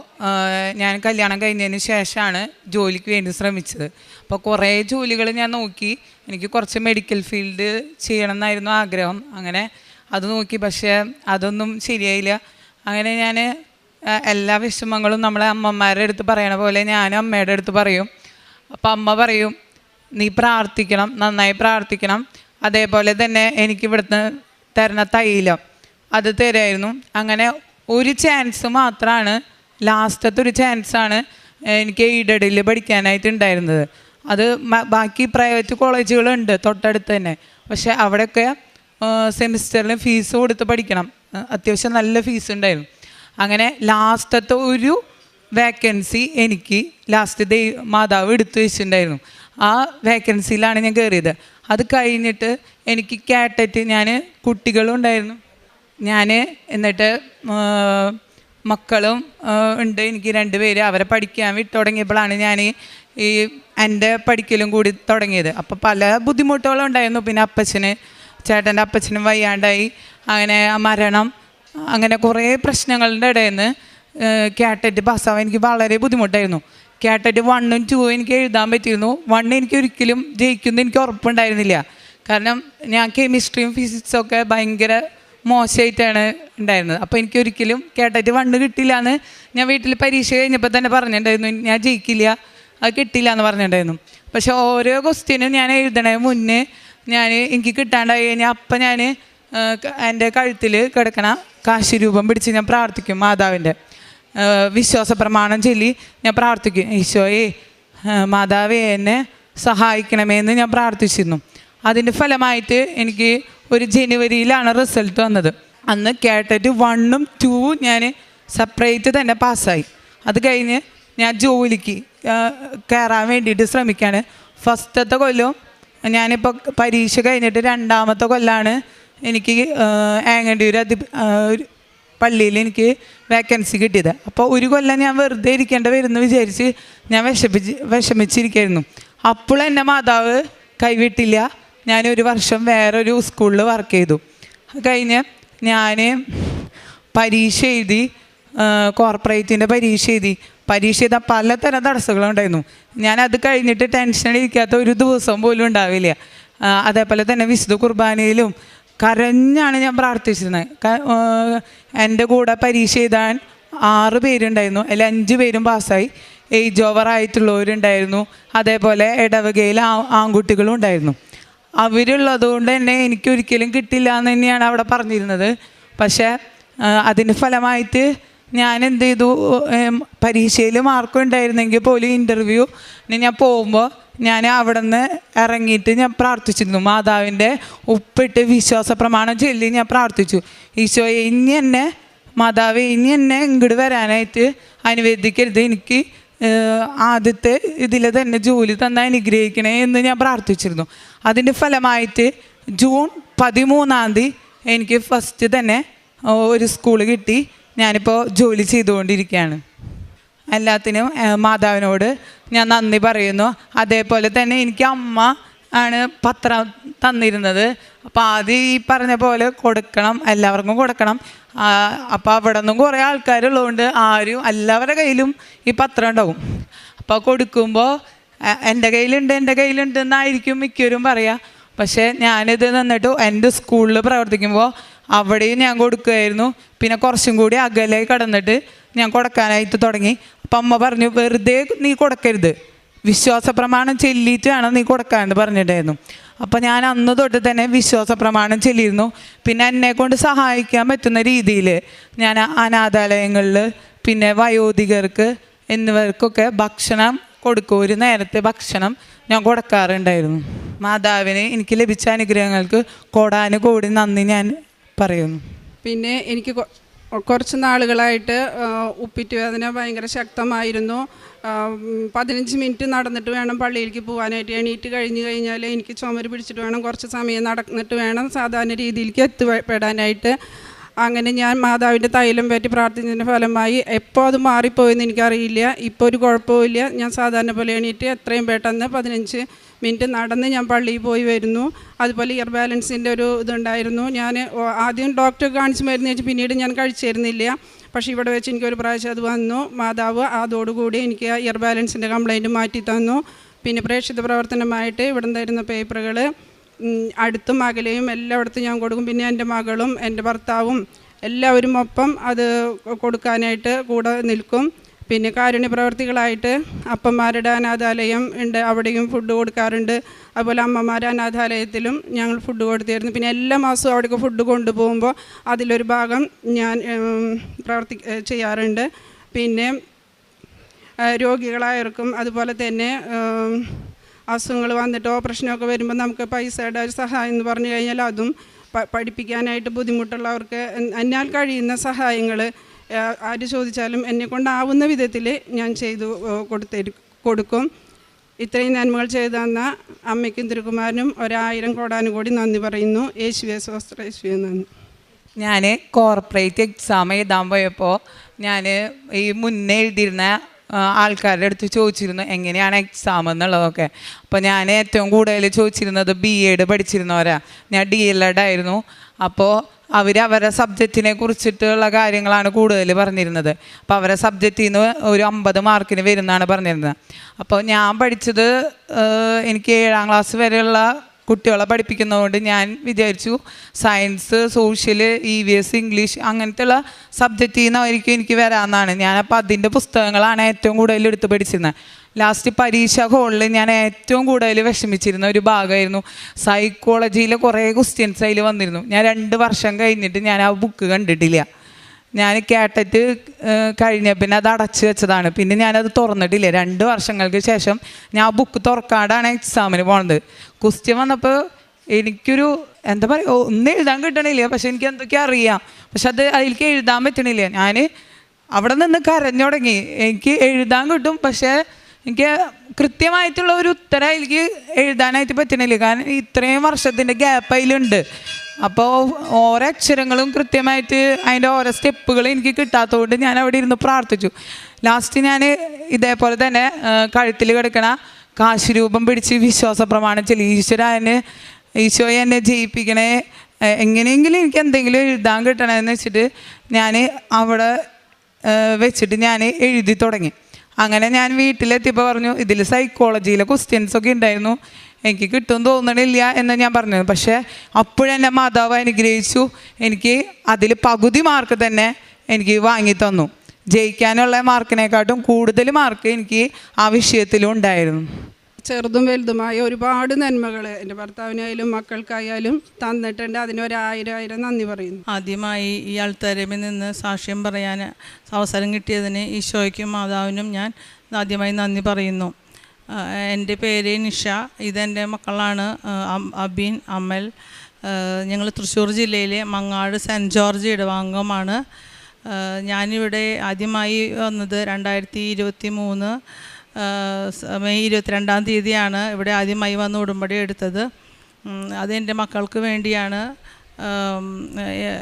ഞാൻ കല്യാണം കഴിഞ്ഞതിന് ശേഷമാണ് ജോലിക്ക് വേണ്ടി ശ്രമിച്ചത്. അപ്പോൾ കുറേ ജോലികൾ ഞാൻ നോക്കി. എനിക്ക് കുറച്ച് മെഡിക്കൽ ഫീൽഡ് ചെയ്യണം എന്നായിരുന്നു ആഗ്രഹം. അങ്ങനെ അത് നോക്കി. പക്ഷേ അതൊന്നും ശരിയായില്ല. അങ്ങനെ ഞാൻ എല്ലാ വിഷമങ്ങളും നമ്മളെ അമ്മമാരുടെ അടുത്ത് പറയണ പോലെ ഞാൻ അമ്മയുടെ അടുത്ത് പറയും. അപ്പം അമ്മ പറയും നീ പ്രാർത്ഥിക്കണം നന്നായി പ്രാർത്ഥിക്കണം. അതേപോലെ തന്നെ എനിക്ക് ഇവിടുന്ന് തരണ തൈലം. അത് തരായിരുന്നു. അങ്ങനെ ഒരു ചാൻസ് മാത്രമാണ് ലാസ്റ്റത്തെ ഒരു ചാൻസാണ് എനിക്ക് എയ്ഡഡിൽ പഠിക്കാനായിട്ട് ഉണ്ടായിരുന്നത് അത് ബാക്കി പ്രൈവറ്റ് കോളേജുകളുണ്ട് തൊട്ടടുത്ത് തന്നെ. പക്ഷേ അവിടെയൊക്കെ സെമിസ്റ്ററിൽ ഫീസ് കൊടുത്ത് പഠിക്കണം. അത്യാവശ്യം നല്ല ഫീസ് ഉണ്ടായിരുന്നു. അങ്ങനെ ലാസ്റ്റത്തെ ഒരു വേക്കൻസി എനിക്ക് ലാസ്റ്റ് ദൈ മാതാവ് എടുത്തു വെച്ചിട്ടുണ്ടായിരുന്നു. ആ വേക്കൻസിയിലാണ് ഞാൻ കയറിയത് അത് കഴിഞ്ഞിട്ട് എനിക്ക് കാറ്ററ്റ് ഞാൻ കുട്ടികളും ഉണ്ടായിരുന്നു ഞാൻ എന്നിട്ട് മക്കളും ഉണ്ട്. എനിക്ക് രണ്ടുപേര് അവരെ പഠിക്കാൻ വിട്ട് തുടങ്ങിയപ്പോഴാണ് ഞാൻ ഈ എന്റെ പഠിക്കലും കൂടി തുടങ്ങിയത്. അപ്പോൾ പല ബുദ്ധിമുട്ടുകളും ഉണ്ടായിരുന്നു. പിന്നെ അപ്പച്ചന് ചേട്ടന്റെ അപ്പച്ചനും വയ്യാണ്ടായി. അങ്ങനെ മരണം അങ്ങനെ കുറേ പ്രശ്നങ്ങളുടെ ഇടയിൽ നിന്ന് കാറ്ററ്റ് പാസ്സാവാൻ എനിക്ക് വളരെ ബുദ്ധിമുട്ടായിരുന്നു. കാറ്ററ്റ് വണ്ണും ടൂവും എനിക്ക് എഴുതാൻ പറ്റിയിരുന്നു. വണ്ണ് എനിക്ക് ഒരിക്കലും ജയിക്കുമെന്ന് എനിക്ക് ഉറപ്പുണ്ടായിരുന്നില്ല. കാരണം ഞാൻ കെമിസ്ട്രിയും ഫിസിക്സും ഒക്കെ ഭയങ്കര മോശമായിട്ടാണ് ഉണ്ടായിരുന്നത്. അപ്പോൾ എനിക്ക് ഒരിക്കലും കേട്ടിട്ട് വണ്ണ് കിട്ടില്ല എന്ന് ഞാൻ വീട്ടിൽ പരീക്ഷ കഴിഞ്ഞപ്പോൾ തന്നെ പറഞ്ഞിട്ടുണ്ടായിരുന്നു. ഞാൻ ജയിക്കില്ല അത് കിട്ടില്ല എന്ന് പറഞ്ഞിട്ടുണ്ടായിരുന്നു. പക്ഷേ ഓരോ ക്വസ്റ്റ്യനും ഞാൻ എഴുതണ മുന്നേ ഞാൻ എനിക്ക് കിട്ടാണ്ടായി കഴിഞ്ഞാൽ അപ്പം ഞാൻ എന്റെ കഴുത്തിൽ കിടക്കണ കാശി രൂപം പിടിച്ച് ഞാൻ പ്രാർത്ഥിക്കും മാതാവിന്റെ. വിശ്വാസ പ്രമാണം ചൊല്ലി ഞാൻ പ്രാർത്ഥിക്കും. ഈശോയെ മാതാവേ എന്നെ സഹായിക്കണമേ എന്ന് ഞാൻ പ്രാർത്ഥിച്ചിരുന്നു. അതിന്റെ ഫലമായിട്ട് എനിക്ക് ഒരു ജനുവരിയിലാണ് റിസൾട്ട് വന്നത്. അന്ന് കേട്ടിട്ട് വണ്ണും ടൂവും ഞാൻ സെപ്പറേറ്റ് തന്നെ പാസ്സായി അത് കഴിഞ്ഞ് ഞാൻ ജോലിക്ക് കയറാൻ വേണ്ടിയിട്ട് ശ്രമിക്കുകയാണ് ഫസ്റ്റത്തെ കൊല്ലം ഞാനിപ്പോൾ പരീക്ഷ കഴിഞ്ഞിട്ട് രണ്ടാമത്തെ കൊല്ലാണ് എനിക്ക് ആങ്ങണ്ടൂർ അതി പള്ളിയിൽ എനിക്ക് വേക്കൻസി കിട്ടിയത്. അപ്പോൾ ഒരു കൊല്ലം ഞാൻ വെറുതെ ഇരിക്കേണ്ട വരുമെന്ന് വിചാരിച്ച് ഞാൻ വിഷമിച്ച് വിഷമിച്ചിരിക്കായിരുന്നു. അപ്പോൾ എന്റെ മാതാവ് കൈവിട്ടില്ല. ഞാൻ ഒരു വർഷം വേറൊരു സ്കൂളിൽ വർക്ക് ചെയ്തു. കഴിഞ്ഞ് ഞാൻ പരീക്ഷ എഴുതി കോർപ്പറേറ്റിന്റെ പരീക്ഷ എഴുതി. പരീക്ഷ ചെയ്ത പലതരം തടസ്സങ്ങളുണ്ടായിരുന്നു ഞാൻ അത് കഴിഞ്ഞിട്ട് ടെൻഷനിരിക്കാത്ത ഒരു ദിവസം പോലും ഉണ്ടാവില്ല. അതേപോലെ തന്നെ വിശുദ്ധ കുർബാനയിലും കരഞ്ഞാണ് ഞാൻ പ്രാർത്ഥിച്ചിരുന്നത്. എന്റെ കൂടെ പരീക്ഷ എഴുതാൻ ആറ് പേരുണ്ടായിരുന്നു. അതിൽ അഞ്ച് പേരും പാസ്സായി. ഏജ് ഓവർ ആയിട്ടുള്ളവരുണ്ടായിരുന്നു. അതേപോലെ ഇടവകയിൽ ആ ആൺകുട്ടികളും ഉണ്ടായിരുന്നു. അവരുള്ളത് കൊണ്ട് തന്നെ എനിക്ക് ഒരിക്കലും കിട്ടില്ല എന്ന് തന്നെയാണ് അവിടെ പറഞ്ഞിരുന്നത്. പക്ഷേ അതിന് ഫലമായിട്ട് ഞാൻ എന്ത് ചെയ്തു? പരീക്ഷയിൽ മാർക്ക് ഉണ്ടായിരുന്നെങ്കിൽ പോലും ഇന്റർവ്യൂ ഞാൻ പോകുമ്പോൾ ഞാൻ അവിടെ നിന്ന് ഇറങ്ങിയിട്ട് ഞാൻ പ്രാർത്ഥിച്ചിരുന്നു. മാതാവിന്റെ ഉപ്പിട്ട് വിശ്വാസ പ്രമാണം ചൊല്ലി ഞാൻ പ്രാർത്ഥിച്ചു. ഈശോയെ ഇനി എന്നെ മാതാവ് ഇനി എന്നെ ഇങ്ങോട്ട് വരാനായിട്ട് അനുവദിക്കരുത്. എനിക്ക് ആദ്യത്തെ ഇതിൽ തന്നെ ജോലി തന്നെ അനുഗ്രഹിക്കണേ എന്ന് ഞാൻ പ്രാർത്ഥിച്ചിരുന്നു. അതിന്റെ ഫലമായിട്ട് ജൂൺ പതിമൂന്നാം തീയതി എനിക്ക് ഫസ്റ്റ് തന്നെ ഒരു സ്കൂൾ കിട്ടി. ഞാനിപ്പോൾ ജോലി ചെയ്തുകൊണ്ടിരിക്കുകയാണ്. എല്ലാത്തിനും മാതാവിനോട് ഞാൻ നന്ദി പറയുന്നു. അതേപോലെ തന്നെ എനിക്ക് അമ്മ ആണ് പത്രം തന്നിരുന്നത്. അപ്പോൾ ആദ്യം ഈ പറഞ്ഞ പോലെ കൊടുക്കണം എല്ലാവർക്കും കൊടുക്കണം. അപ്പോൾ അവിടെ നിന്നും കുറേ ആൾക്കാരുള്ളതുകൊണ്ട് ആരും എല്ലാവരുടെ കയ്യിലും ഈ പത്രം ഉണ്ടാവും. അപ്പോൾ കൊടുക്കുമ്പോൾ എന്റെ കയ്യിലുണ്ട് എന്റെ കയ്യിലുണ്ട് എന്നായിരിക്കും മിക്കവരും പറയുക പക്ഷേ ഞാനിത് നിന്നിട്ട് എന്റെ സ്കൂളിൽ പ്രവർത്തിക്കുമ്പോൾ അവിടെയും ഞാൻ കൊടുക്കുമായിരുന്നു പിന്നെ കുറച്ചും കൂടി അകലെ കടന്നിട്ട് ഞാൻ കൊടുക്കാനായിട്ട് തുടങ്ങി. അപ്പം അമ്മ പറഞ്ഞു വെറുതെ നീ കൊടുക്കരുത്. വിശ്വാസ പ്രമാണം ചെല്ലിയിട്ട് വേണം നീ കൊടുക്കാമെന്ന് പറഞ്ഞിട്ടായിരുന്നു അപ്പം ഞാൻ അന്ന് തൊട്ട് തന്നെ വിശ്വാസ പ്രമാണം ചെല്ലിയിരുന്നു. പിന്നെ എന്നെ കൊണ്ട് സഹായിക്കാൻ പറ്റുന്ന രീതിയിൽ ഞാൻ അനാഥാലയങ്ങളിൽ പിന്നെ വയോധികർക്ക് എന്നിവർക്കൊക്കെ ഭക്ഷണം കൊടുക്കും. ഒരു നേരത്തെ ഭക്ഷണം ഞാൻ കൊടുക്കാറുണ്ടായിരുന്നു. മാതാവിന് എനിക്ക് ലഭിച്ച അനുഗ്രഹങ്ങൾക്ക് കോടാനു കോടി നന്ദി ഞാൻ പറയുന്നു. പിന്നെ എനിക്ക് കുറച്ച് നാളുകളായിട്ട് ഉപ്പിറ്റ് വേദന ഭയങ്കര ശക്തമായിരുന്നു. പതിനഞ്ച് മിനിറ്റ് നടന്നിട്ട് വേണം പള്ളിയിലേക്ക് പോകാനായിട്ട് എണീറ്റ് കഴിഞ്ഞ് കഴിഞ്ഞാൽ എനിക്ക് ചുമര് പിടിച്ചിട്ട് വേണം കുറച്ച് സമയം നടന്നിട്ട് വേണം സാധാരണ രീതിയിലേക്ക് എത്തിപ്പെടാനായിട്ട് അങ്ങനെ ഞാൻ മാതാവിന്റെ തൈലം പറ്റി പ്രാർത്ഥിച്ചതിന്റെ ഫലമായി എപ്പോൾ അത് മാറിപ്പോയെന്ന് എനിക്കറിയില്ല. ഇപ്പോൾ ഒരു കുഴപ്പമില്ല ഞാൻ സാധാരണ പോലെ എണീറ്റ് എത്രയും പെട്ടെന്ന് പതിനഞ്ച് മിനിറ്റ് നടന്ന് ഞാൻ പള്ളിയിൽ പോയി വരുന്നു. അതുപോലെ ഇയർ ബാലൻസിന്റെ ഒരു ഇതുണ്ടായിരുന്നു. ഞാൻ ആദ്യം ഡോക്ടറെ കാണിച്ച് മരുന്ന് വെച്ച് പിന്നീട് ഞാൻ കഴിച്ചിരുന്നില്ല. പക്ഷേ ഇവിടെ വെച്ച് എനിക്കൊരു പ്രാവശ്യം അത് വന്നു. മാതാവ് അതോടുകൂടി എനിക്ക് ഇയർ ബാലൻസിന്റെ കംപ്ലൈന്റ് മാറ്റി തന്നു. പിന്നെ പ്രേക്ഷിത പ്രവർത്തനമായിട്ട് ഇവിടെ തരുന്ന പേപ്പറുകൾ അടുത്തും അകലെയും എല്ലായിടത്തും ഞാൻ കൊടുക്കും. പിന്നെ എന്റെ മകളും എന്റെ ഭർത്താവും എല്ലാവരും ഒപ്പം അത് കൊടുക്കാനായിട്ട് കൂടെ നിൽക്കും. പിന്നെ കാരുണ്യ പ്രവർത്തികളായിട്ട് അപ്പന്മാരുടെ അനാഥാലയം ഉണ്ട് അവിടെയും ഫുഡ് കൊടുക്കാറുണ്ട്. അതുപോലെ അമ്മമാരുടെ അനാഥാലയത്തിലും ഞങ്ങൾ ഫുഡ് കൊടുത്തിരുന്നു. പിന്നെ എല്ലാ മാസവും അവിടേക്ക് ഫുഡ് കൊണ്ടുപോകുമ്പോൾ അതിലൊരു ഭാഗം ഞാൻ പ്രവർത്തി ചെയ്യാറുണ്ട്. പിന്നെ രോഗികളായവർക്കും അതുപോലെ തന്നെ അസുഖങ്ങൾ വന്നിട്ട് ഓപ്പറേഷനൊക്കെ വരുമ്പോൾ നമുക്ക് പൈസയുടെ ഒരു സഹായം എന്ന് പറഞ്ഞു കഴിഞ്ഞാൽ അതും പഠിപ്പിക്കാനായിട്ട് ബുദ്ധിമുട്ടുള്ളവർക്ക് എന്നാൽ കഴിയുന്ന സഹായങ്ങൾ ആര് ചോദിച്ചാലും എന്നെ കൊണ്ടാവുന്ന വിധത്തിൽ ഞാൻ ചെയ്തു ഏഹ്, കൊടുക്കും. ഇത്രയും നന്മകൾ ചെയ്തു തന്ന അമ്മയ്ക്കും തിരുകുമാരനും ഒരായിരം കോടാനും കൂടി നന്ദി പറയുന്നു. യേശുവെ സ്വസ്ത്ര യേശുവെ നന്ദി. ഞാൻ കോർപ്പറേറ്റ് എക്സാം എഴുതാൻ പോയപ്പോൾ ഞാൻ ഈ മുന്നേ എഴുതിയിരുന്ന ആൾക്കാരുടെ അടുത്ത് ചോദിച്ചിരുന്നു എങ്ങനെയാണ് എക്സാം എന്നുള്ളതൊക്കെ? അപ്പോൾ ഞാൻ ഏറ്റവും കൂടുതൽ ചോദിച്ചിരുന്നത് ബി എഡ് പഠിച്ചിരുന്നവരാ. ഞാൻ ഡി എൽ എഡ് ആയിരുന്നു. അപ്പോൾ അവർ അവരുടെ സബ്ജക്റ്റിനെ കുറിച്ചിട്ടുള്ള കാര്യങ്ങളാണ് കൂടുതൽ പറഞ്ഞിരുന്നത്. അപ്പോൾ അവരെ സബ്ജക്റ്റിൽ നിന്ന് ഒരു അമ്പത് മാർക്കിന് വരുന്നതാണ് പറഞ്ഞിരുന്നത്. അപ്പോൾ ഞാൻ പഠിച്ചത് എനിക്ക് ഏഴാം ക്ലാസ് വരെയുള്ള കുട്ടികളെ പഠിപ്പിക്കുന്നതുകൊണ്ട് ഞാൻ വിചാരിച്ചു science social E V S English അങ്ങനത്തെ ഉള്ള സബ്ജക്റ്റിൽ നിന്നായിരിക്കും എനിക്ക് വരാമെന്നാണ്. ഞാനപ്പോൾ അതിന്റെ പുസ്തകങ്ങളാണ് ഏറ്റവും കൂടുതൽ എടുത്ത് പഠിച്ചിരുന്നത്. ലാസ്റ്റ് പരീക്ഷ ഹോളിൽ ഞാൻ ഏറ്റവും കൂടുതൽ വിഷമിച്ചിരുന്ന ഒരു ഭാഗമായിരുന്നു. സൈക്കോളജിയിലെ കുറേ ക്വസ്റ്റ്യൻസ് അതിൽ വന്നിരുന്നു. ഞാൻ രണ്ട് വർഷം കഴിഞ്ഞിട്ട് ഞാൻ ആ ബുക്ക് കണ്ടിട്ടില്ല. ഞാൻ കേട്ടിട്ട് കഴിഞ്ഞ പിന്നെ അത് അടച്ചു വെച്ചതാണ്. പിന്നെ ഞാനത് തുറന്നിട്ടില്ല. രണ്ട് വർഷങ്ങൾക്ക് ശേഷം ഞാൻ ബുക്ക് തുറക്കാണ്ടാണ് എക്സാമിന് പോണത്. ക്വസ്റ്റ്യൻ വന്നപ്പോൾ എനിക്കൊരു എന്താ പറയുക ഒന്നും എഴുതാൻ കിട്ടണില്ല. പക്ഷെ എനിക്ക് എന്തൊക്കെയാ അറിയാം. പക്ഷെ അത് അതിലേക്ക് എഴുതാൻ പറ്റണില്ല. ഞാൻ അവിടെ നിന്ന് കരഞ്ഞു തുടങ്ങി. എനിക്ക് എഴുതാൻ കിട്ടും. പക്ഷേ എനിക്ക് കൃത്യമായിട്ടുള്ള ഒരു ഉത്തരം എനിക്ക് എഴുതാനായിട്ട് പറ്റണില്ല. കാരണം ഇത്രയും വർഷത്തിന്റെ ഗ്യാപ്പ് അതിലുണ്ട്. അപ്പോൾ ഓരോ അക്ഷരങ്ങളും കൃത്യമായിട്ട് അതിന്റെ ഓരോ സ്റ്റെപ്പുകൾ എനിക്ക് കിട്ടാത്തതുകൊണ്ട് ഞാൻ അവിടെ ഇരുന്ന് പ്രാർത്ഥിച്ചു. ലാസ്റ്റ് ഞാൻ ഇതേപോലെ തന്നെ കഴുത്തിൽ കിടക്കണ കാശുരൂപം പിടിച്ച് വിശ്വാസ പ്രമാണം ചെല്ലി. ഈശ്വര എന്നെ ഈശോയെ എന്നെ ജയിപ്പിക്കണേ. എങ്ങനെയെങ്കിലും എനിക്ക് എന്തെങ്കിലും എഴുതാൻ കിട്ടണമെന്ന് വെച്ചിട്ട് ഞാൻ അവിടെ വെച്ചിട്ട് ഞാൻ എഴുതി തുടങ്ങി. അങ്ങനെ ഞാൻ വീട്ടിലെത്തിയപ്പോൾ പറഞ്ഞു ഇതിൽ സൈക്കോളജിയിലെ ക്വസ്റ്റ്യൻസൊക്കെ ഉണ്ടായിരുന്നു. എനിക്ക് കിട്ടും തോന്നണില്ല എന്ന് ഞാൻ പറഞ്ഞത് പക്ഷേ അപ്പോഴെന്നെ മാതാവ് അനുഗ്രഹിച്ചു. എനിക്ക് അതിൽ പകുതി മാർക്ക് തന്നെ എനിക്ക് വാങ്ങി തന്നു. ജയിക്കാനുള്ള മാർക്കിനെക്കാട്ടും കൂടുതൽ മാർക്ക് എനിക്ക് ആ വിഷയത്തിലും ഉണ്ടായിരുന്നു. ചെറുതും വലുതുമായ ഒരുപാട് നന്മകൾ എന്റെ ഭർത്താവിനായാലും മക്കൾക്കായാലും തന്നിട്ടുണ്ട്. അതിനൊരായിരം ആയിരം നന്ദി പറയുന്നു. ആദ്യമായി ഈ ആൾത്തരമിൽ നിന്ന് സാക്ഷ്യം പറയാൻ അവസരം കിട്ടിയതിന് ഈശോയ്ക്കും മാതാവിനും ഞാൻ ആദ്യമായി നന്ദി പറയുന്നു. എന്റെ പേര് നിഷ. ഇതെന്റെ മക്കളാണ് അബിൻ അമൽ. ഞങ്ങൾ തൃശ്ശൂർ ജില്ലയിലെ മങ്ങാട് സെന്റ് ജോർജ് ഇടവാംഗമാണ് ഞാനിവിടെ ആദ്യമായി വന്നത് രണ്ടായിരത്തി ഇരുപത്തി മൂന്ന് മെയ് ഇരുപത്തിരണ്ടാം തീയതിയാണ് ഇവിടെ ആദ്യമായി വന്ന് ഉടമ്പടി എടുത്തത്. അത് മക്കൾക്ക് വേണ്ടിയാണ്.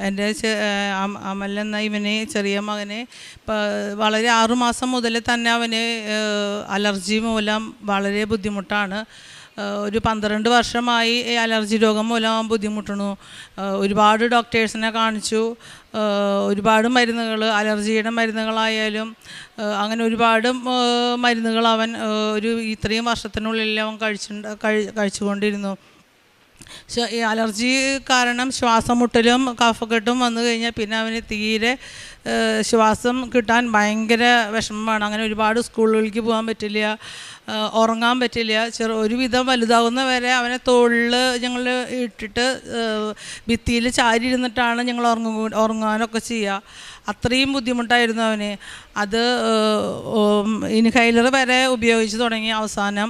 എന്റെ അമൽ എന്ന ഇവനെ ചെറിയ മകനെ വളരെ ആറുമാസം മുതൽ തന്നെ അവന് അലർജി മൂലം വളരെ ബുദ്ധിമുട്ടാണ്. ഒരു പന്ത്രണ്ട് വർഷമായി അലർജി രോഗം മൂലം ബുദ്ധിമുട്ടണു. ഒരുപാട് ഡോക്ടേഴ്സിനെ കാണിച്ചു. ഒരുപാട് മരുന്നുകൾ അലർജിയുടെ മരുന്നുകളായാലും അങ്ങനെ ഒരുപാട് മരുന്നുകൾ അവൻ ഒരു ഇത്രയും വർഷത്തിനുള്ളിൽ അവൻ കഴിച്ചു കഴി കഴിച്ചുകൊണ്ടിരുന്നു. ഈ അലർജി കാരണം ശ്വാസം മുട്ടലും കഫക്കെട്ടും വന്നു കഴിഞ്ഞാൽ പിന്നെ അവന് തീരെ ശ്വാസം കിട്ടാൻ ഭയങ്കര വിഷമമാണ്. അങ്ങനെ ഒരുപാട് സ്കൂളുകളിലേക്ക് പോകാൻ പറ്റില്ല ഉറങ്ങാൻ പറ്റില്ല. ചെറു ഒരുവിധം വലുതാകുന്ന വരെ അവനെ തോളിൽ ഞങ്ങൾ ഇട്ടിട്ട് ഭിത്തിയിൽ ചാരി ഇരുന്നിട്ടാണ് ഞങ്ങൾ ഉറങ്ങു ഉറങ്ങാനൊക്കെ ചെയ്യുക. അത്രയും ബുദ്ധിമുട്ടായിരുന്നു അവന്. അത് ഇൻഹൈലർ വരെ ഉപയോഗിച്ച് തുടങ്ങി അവസാനം.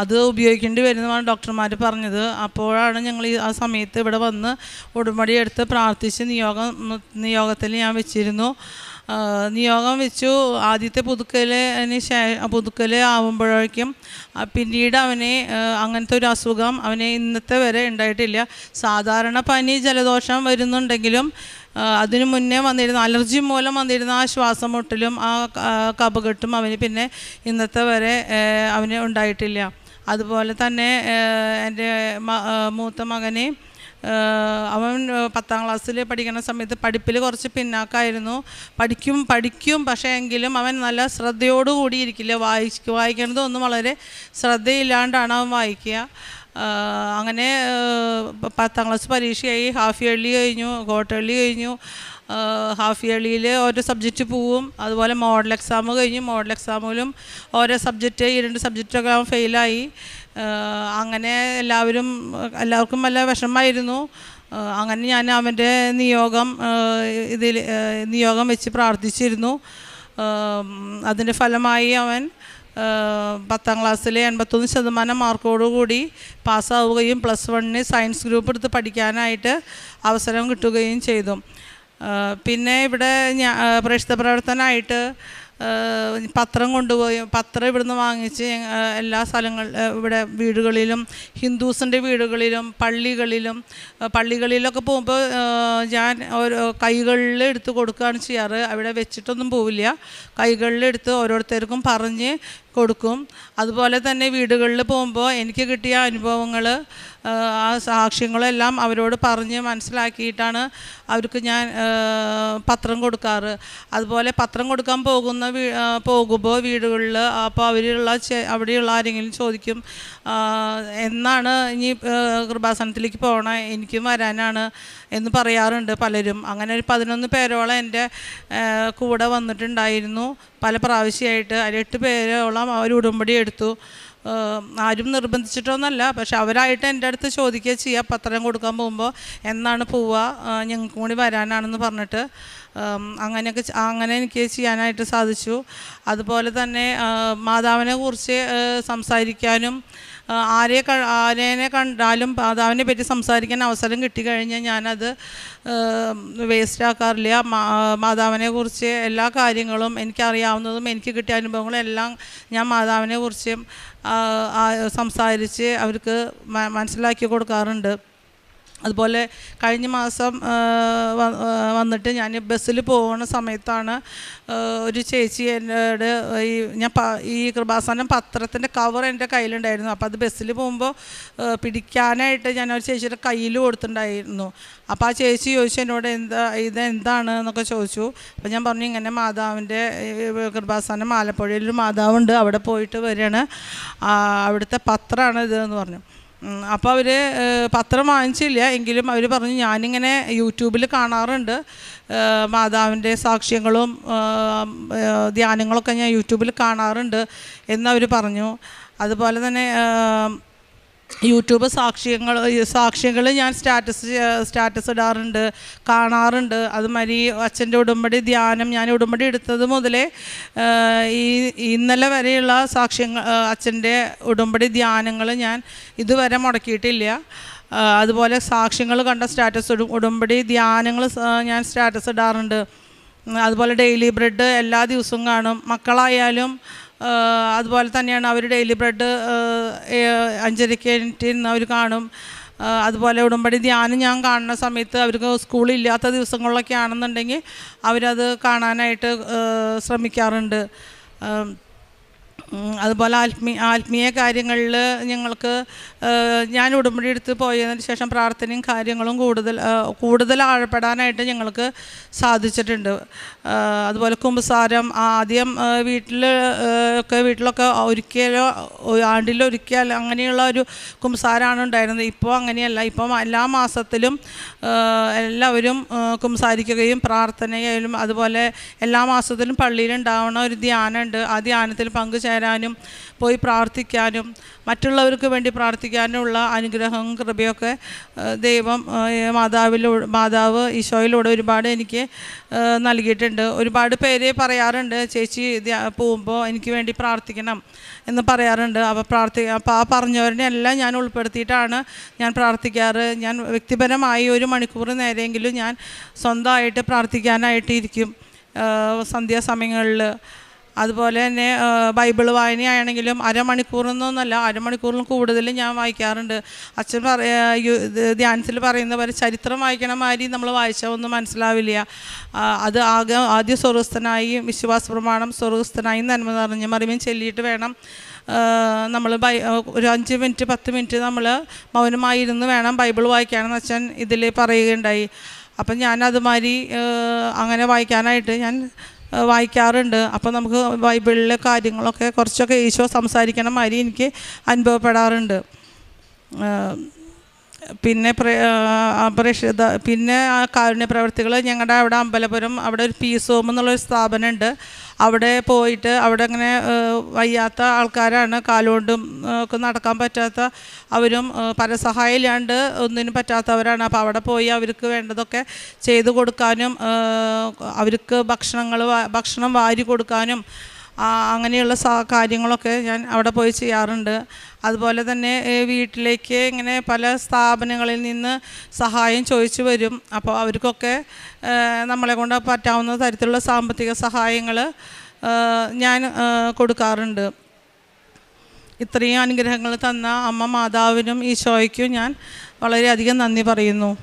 അത് ഉപയോഗിക്കേണ്ടി വരുന്നതാണ് ഡോക്ടർമാർ പറഞ്ഞത്. അപ്പോഴാണ് ഞങ്ങൾ ആ സമയത്ത് ഇവിടെ വന്ന് ഉടമ്പടി എടുത്ത് പ്രാർത്ഥിച്ച് നിയോഗം നിയോഗത്തിൽ ഞാൻ വെച്ചിരുന്നു. നിയോഗം വെച്ചു. ആദ്യത്തെ പുതുക്കലിന് ശേ പുതുക്കൽ ആവുമ്പോഴേക്കും പിന്നീട് അവനെ അങ്ങനത്തെ ഒരു അസുഖം അവനെ ഇന്നത്തെ വരെ ഉണ്ടായിട്ടില്ല. സാധാരണ പനി ജലദോഷം വരുന്നുണ്ടെങ്കിലും അതിനു മുന്നേ വന്നിരുന്ന അലർജി മൂലം വന്നിരുന്ന ആ ശ്വാസം മുട്ടലും ആ കപകെട്ടും അവന് പിന്നെ ഇന്നത്തെ വരെ അവന് ഉണ്ടായിട്ടില്ല. അതുപോലെ തന്നെ എന്റെ മൂത്ത മകനെ അവൻ പത്താം ക്ലാസ്സിൽ പഠിക്കുന്ന സമയത്ത് പഠിപ്പിൽ കുറച്ച് പിന്നാക്കായിരുന്നു. പഠിക്കും പഠിക്കും പക്ഷേ എങ്കിലും അവൻ നല്ല ശ്രദ്ധയോടുകൂടി ഇരിക്കില്ല. വായിക്ക് വായിക്കുന്നതൊന്നും വളരെ ശ്രദ്ധയില്ലാണ്ടാണ് അവൻ വായിക്കുക. അങ്ങനെ പത്താം ക്ലാസ് പരീക്ഷയായി. ഹാഫ് ഇയർലി കഴിഞ്ഞു ക്വാർട്ടർലി കഴിഞ്ഞു. ഹാഫ് ഇയർലിയിൽ ഓരോ സബ്ജക്റ്റ് പോവും. അതുപോലെ മോഡൽ എക്സാം കഴിഞ്ഞു. മോഡൽ എക്സാമിലും ഓരോ സബ്ജക്റ്റ് ഈ രണ്ട് സബ്ജക്റ്റൊക്കെ അവൻ ഫെയിലായി അങ്ങനെ എല്ലാവരും എല്ലാവർക്കും നല്ല വിഷമമായിരുന്നു. അങ്ങനെ ഞാൻ അവന്റെ നിയോഗം ഇതിൽ നിയോഗം വെച്ച് പ്രാർത്ഥിച്ചിരുന്നു. അതിന്റെ ഫലമായി അവൻ പത്താം ക്ലാസ്സിലെ എൺപത്തൊന്ന് ശതമാനം മാർക്കോടുകൂടി പാസ്സാവുകയും പ്ലസ് വണ്ണിന് സയൻസ് ഗ്രൂപ്പ് എടുത്ത് പഠിക്കാനായിട്ട് അവസരം കിട്ടുകയും ചെയ്തു. പിന്നെ ഇവിടെ ഞാൻ പ്രേക്ഷിത പ്രവർത്തനമായിട്ട് പത്രം കൊണ്ടുപോയി പത്രം ഇവിടുന്ന് വാങ്ങിച്ച് എല്ലാ സ്ഥലങ്ങൾ ഇവിടെ വീടുകളിലും ഹിന്ദുസിന്റെ വീടുകളിലും പള്ളികളിലും പള്ളികളിലൊക്കെ പോകുമ്പോൾ ഞാൻ ഓരോ കൈകളിൽ എടുത്ത് കൊടുക്കുകയാണ് ചെയ്യാറ്. അവിടെ വെച്ചിട്ടൊന്നും പോവില്ല. കൈകളിൽ എടുത്ത് ഓരോരുത്തർക്കും പറഞ്ഞ് കൊടുക്കും. അതുപോലെ തന്നെ വീടുകളിൽ പോകുമ്പോൾ എനിക്ക് കിട്ടിയ അനുഭവങ്ങൾ ആ സാക്ഷ്യങ്ങളെല്ലാം അവരോട് പറഞ്ഞ് മനസ്സിലാക്കിയിട്ടാണ് അവർക്ക് ഞാൻ പത്രം കൊടുക്കാറ്. അതുപോലെ പത്രം കൊടുക്കാൻ പോകുന്ന പോകുമ്പോൾ വീടുകളിൽ അപ്പോൾ അവരുള്ള അവിടെയുള്ള ആരെങ്കിലും ചോദിക്കും എന്നാണ് ഇനി കൃപാസനത്തിലേക്ക് പോകണം എനിക്കും വരാനാണ് എന്ന് പറയാറുണ്ട് പലരും. അങ്ങനെ ഒരു പതിനൊന്ന് പേരോളം എന്റെ കൂടെ വന്നിട്ടുണ്ടായിരുന്നു. പല പ്രാവശ്യമായിട്ട് അതിൽ എട്ട് പേരോളം അവർ ഉടമ്പടി എടുത്തു. ആരും നിർബന്ധിച്ചിട്ടൊന്നുമല്ല പക്ഷെ അവരായിട്ട് എന്റെ അടുത്ത് ചോദിക്കുക ചെയ്യുക പത്രം കൊടുക്കാൻ പോകുമ്പോൾ എന്നാണ് പോവുക? ഞങ്ങൾക്കും കൂടി വരാനാണെന്ന് പറഞ്ഞിട്ട്. അങ്ങനെയൊക്കെ അങ്ങനെ എനിക്ക് ചെയ്യാനായിട്ട് സാധിച്ചു. അതുപോലെ തന്നെ മാതാവിനെ കുറിച്ച് സംസാരിക്കാനും ആരെ ആരേനെ കണ്ടാലും മാതാവിനെ പറ്റി സംസാരിക്കാൻ അവസരം കിട്ടിക്കഴിഞ്ഞാൽ ഞാനത് വേസ്റ്റ് ആക്കാറില്ല. മാ- മാതാവിനെ കുറിച്ച് എല്ലാ കാര്യങ്ങളും എനിക്കറിയാവുന്നതും എനിക്ക് കിട്ടിയ അനുഭവങ്ങളും എല്ലാം ഞാൻ മാതാവിനെ കുറിച്ചും സംസാരിച്ച് അവർക്ക് മനസ്സിലാക്കി കൊടുക്കാറുണ്ട്. അതുപോലെ കഴിഞ്ഞ മാസം വന്നിട്ട് ഞാൻ ബസ്സിൽ പോകുന്ന സമയത്താണ് ഒരു ചേച്ചി എന്നോട് ഈ ഞാൻ ഈ കൃപാസനം പത്രത്തിന്റെ കവർ എന്റെ കയ്യിലുണ്ടായിരുന്നു. അപ്പോൾ അത് ബസ്സിൽ പോകുമ്പോൾ പിടിക്കാനായിട്ട് ഞാൻ ഒരു ചേച്ചിയുടെ കയ്യിൽ കൊടുത്തിട്ടുണ്ടായിരുന്നു. അപ്പോൾ ആ ചേച്ചി ചോദിച്ചു എന്നോട് എന്താ ഇത് എന്താണ് എന്നൊക്കെ ചോദിച്ചു. അപ്പോൾ ഞാൻ പറഞ്ഞു ഇങ്ങനെ മാതാവിന്റെ കൃപാസനം ആലപ്പുഴയിലൊരു മാതാവുണ്ട് അവിടെ പോയിട്ട് വരികയാണ്. അവിടുത്തെ പത്രമാണ് ഇത് എന്ന് പറഞ്ഞു. അപ്പോൾ അവർ പത്രം വാങ്ങിച്ചില്ല. എങ്കിലും അവർ പറഞ്ഞു ഞാനിങ്ങനെ യൂട്യൂബിൽ കാണാറുണ്ട്. മാതാവിന്റെ സാക്ഷ്യങ്ങളും ധ്യാനങ്ങളൊക്കെ ഞാൻ യൂട്യൂബിൽ കാണാറുണ്ട് എന്നവർ പറഞ്ഞു. അതുപോലെ തന്നെ യൂട്യൂബ് സാക്ഷ്യങ്ങൾ സാക്ഷ്യങ്ങൾ ഞാൻ സ്റ്റാറ്റസ് സ്റ്റാറ്റസ് ഇടാറുണ്ട് കാണാറുണ്ട്. അതുമാതിരി അച്ഛന്റെ ഉടമ്പടി ധ്യാനം ഞാൻ ഉടമ്പടി എടുത്തത് മുതലേ ഈ ഇന്നലെ വരെയുള്ള സാക്ഷ്യങ്ങൾ അച്ഛന്റെ ഉടമ്പടി ധ്യാനങ്ങൾ ഞാൻ ഇതുവരെ മുടക്കിയിട്ടില്ല. അതുപോലെ സാക്ഷ്യങ്ങൾ കണ്ട സ്റ്റാറ്റസ് ഉടുമ്പടി ധ്യാനങ്ങൾ ഞാൻ സ്റ്റാറ്റസ് ഇടാറുണ്ട്. അതുപോലെ ഡെയിലി ബ്രെഡ് എല്ലാ ദിവസവും കാണും. മക്കളായാലും അതുപോലെ തന്നെയാണ് അവർ ഡെയിലി ബ്രെഡ് അഞ്ചരയ്ക്ക് ഇരുന്ന് അവർ കാണും. അതുപോലെ ഉടമ്പടി ധ്യാനം ഞാൻ കാണുന്ന സമയത്ത് അവർക്ക് സ്കൂളില്ലാത്ത ദിവസങ്ങളിലൊക്കെ ആണെന്നുണ്ടെങ്കിൽ അവരത് കാണാനായിട്ട് ശ്രമിക്കാറുണ്ട്. അതുപോലെ ആത്മീയ ആത്മീയ കാര്യങ്ങളിൽ ഞങ്ങൾക്ക് ഞാൻ ഉടമ്പടി എടുത്ത് പോയതിന് ശേഷം പ്രാർത്ഥനയും കാര്യങ്ങളും കൂടുതൽ കൂടുതൽ ആഴപ്പെടാനായിട്ട് ഞങ്ങൾക്ക് സാധിച്ചിട്ടുണ്ട്. അതുപോലെ കുമ്പസാരം ആദ്യം വീട്ടിൽ ഒക്കെ വീട്ടിലൊക്കെ ഒരിക്കലോ ആണ്ടിലൊരിക്കൽ അങ്ങനെയുള്ള ഒരു കുമ്പസാരമാണ് ഉണ്ടായിരുന്നത്. ഇപ്പോൾ അങ്ങനെയല്ല. ഇപ്പം എല്ലാ മാസത്തിലും എല്ലാവരും കുമ്പസാരിക്കുകയും പ്രാർത്ഥനയായാലും അതുപോലെ എല്ലാ മാസത്തിലും പള്ളിയിൽ ഉണ്ടാവുന്ന ഒരു ധ്യാനമുണ്ട്. ആ ധ്യാനത്തിൽ പങ്കുചേരാനും പോയി പ്രാർത്ഥിക്കാനും മറ്റുള്ളവർക്ക് വേണ്ടി പ്രാർത്ഥിക്കാനുള്ള അനുഗ്രഹവും കൃപയൊക്കെ ദൈവം മാതാവിലൂടെ മാതാവ് ഈശോയിലൂടെ ഒരുപാട് എനിക്ക് നൽകിയിട്ടുണ്ട്. ഒരുപാട് പേര് പറയാറുണ്ട് ചേച്ചി പോകുമ്പോൾ എനിക്ക് വേണ്ടി പ്രാർത്ഥിക്കണം എന്ന് പറയാറുണ്ട്. അപ്പോൾ പ്രാർത്ഥി അപ്പോൾ ആ പറഞ്ഞവരുടെ എല്ലാം ഞാൻ ഉൾപ്പെടുത്തിയിട്ടാണ് ഞാൻ പ്രാർത്ഥിക്കാറ്. ഞാൻ വ്യക്തിപരമായി ഒരു മണിക്കൂർ നേരെയെങ്കിലും ഞാൻ സ്വന്തമായിട്ട് പ്രാർത്ഥിക്കാനായിട്ട് ഇരിക്കും സന്ധ്യാസമയങ്ങളിൽ അതുപോലെ തന്നെ ബൈബിൾ വായനയാണെങ്കിലും അരമണിക്കൂറൊന്നൊന്നല്ല അരമണിക്കൂറിൽ കൂടുതൽ ഞാൻ വായിക്കാറുണ്ട്. അച്ഛൻ പറയാ ധ്യാനത്തിൽ പറയുന്ന പോലെ ചരിത്രം വായിക്കണ മാതിരി നമ്മൾ വായിച്ചാൽ ഒന്നും മനസ്സിലാവില്ല. അത് ആകെ ആദ്യ സ്വർഗസ്ഥനായി വിശ്വാസ പ്രമാണം സ്വർഗസ്ഥനായി നന്മ നിറഞ്ഞ മറിമയും ചെല്ലിയിട്ട് വേണം. നമ്മൾ ബൈ ഒരു അഞ്ച് മിനിറ്റ് പത്ത് മിനിറ്റ് നമ്മൾ മൗനമായി ഇരുന്ന് വേണം ബൈബിൾ വായിക്കാനെന്ന് അച്ഛൻ ഇതിൽ പറയുകയുണ്ടായി. അപ്പം ഞാൻ അതുമാതിരി അങ്ങനെ വായിക്കാനായിട്ട് ഞാൻ വായിക്കാറുണ്ട്. അപ്പോൾ നമുക്ക് ബൈബിളിലെ കാര്യങ്ങളൊക്കെ കുറച്ചൊക്കെ ഈശോ സംസാരിക്കണ മാതിരി എനിക്ക് അനുഭവപ്പെടാറുണ്ട്. പിന്നെ പ്രേക്ഷിത പിന്നെ ആ കാരുണ്യ പ്രവർത്തികൾ ഞങ്ങളുടെ അവിടെ അമ്പലപുരം അവിടെ ഒരു പീസ് ഹോം എന്നുള്ളൊരു സ്ഥാപനമുണ്ട് അവിടെ പോയിട്ട് അവിടെ അങ്ങനെ വയ്യാത്ത ആൾക്കാരാണ് കാലുകൊണ്ടും ഒക്കെ നടക്കാൻ പറ്റാത്ത അവരും പരസഹായം ഇല്ലാണ്ട് ഒന്നിനും പറ്റാത്തവരാണ്. അപ്പോൾ അവിടെ പോയി അവർക്ക് വേണ്ടതൊക്കെ ചെയ്തു കൊടുക്കാനും അവർക്ക് ഭക്ഷണങ്ങൾ ഭക്ഷണം വാരി കൊടുക്കാനും അങ്ങനെയുള്ള സാ കാര്യങ്ങളൊക്കെ ഞാൻ അവിടെ പോയി ചെയ്യാറുണ്ട്. അതുപോലെ തന്നെ വീട്ടിലേക്ക് ഇങ്ങനെ പല സ്ഥാപനങ്ങളിൽ നിന്ന് സഹായം ചോദിച്ചു വരും. അപ്പോൾ അവർക്കൊക്കെ നമ്മളെ കൊണ്ട് പറ്റാവുന്ന തരത്തിലുള്ള സാമ്പത്തിക സഹായങ്ങൾ ഞാൻ കൊടുക്കാറുണ്ട്. ഇത്രയും അനുഗ്രഹങ്ങൾ തന്ന അമ്മ മാതാവിനും ഈശോയ്ക്കും ഞാൻ വളരെയധികം നന്ദി പറയുന്നു.